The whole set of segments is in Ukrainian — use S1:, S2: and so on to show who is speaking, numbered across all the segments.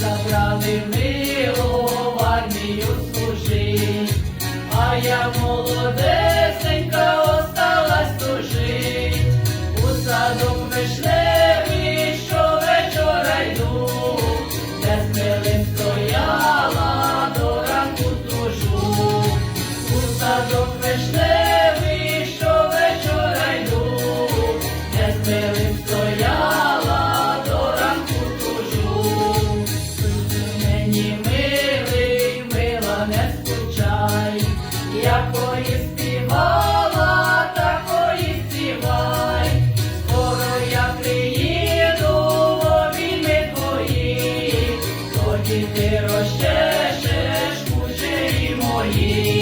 S1: забрали служить, а я молоде. ти розчешеш кучері мої.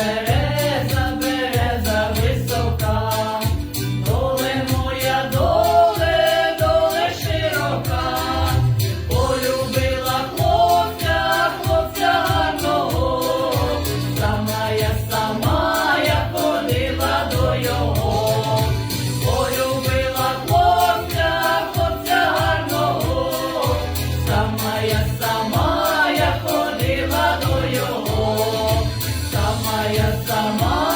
S1: never я сама.